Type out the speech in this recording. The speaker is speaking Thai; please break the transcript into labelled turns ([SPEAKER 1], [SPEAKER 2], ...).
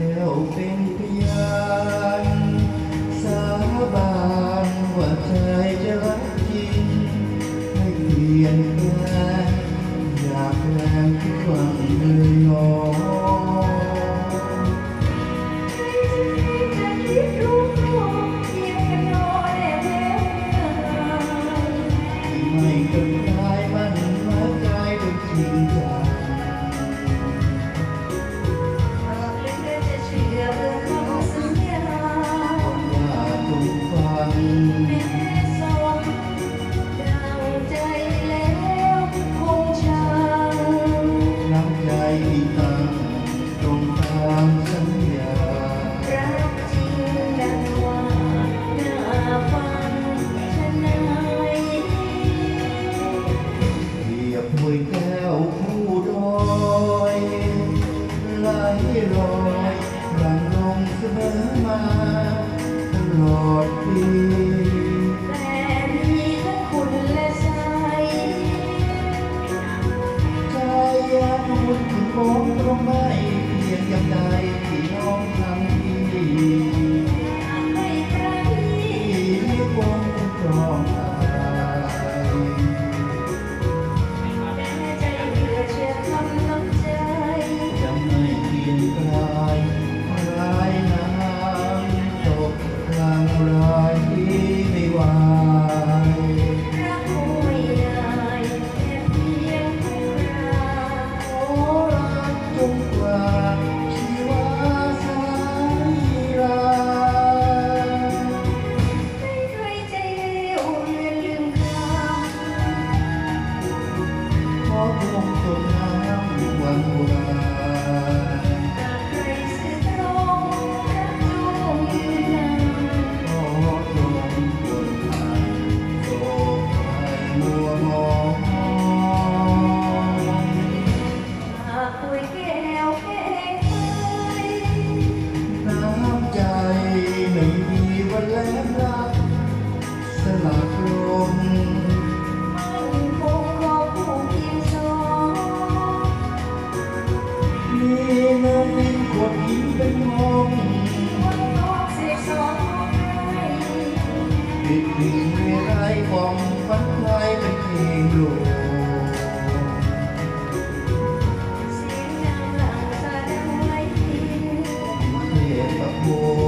[SPEAKER 1] helping ามสัญญารักจริงดังว่าน่ฟังชนายเรียบคุยแก้วผู้ดอยไหลลอยรังลงเสมมาตลอดปี Oh, ความฝันไว้เป็นเพียงลม Hãy subscribe cho kênh Ghiền Mì Gõ Để không bỏ lỡ những video hấp dẫn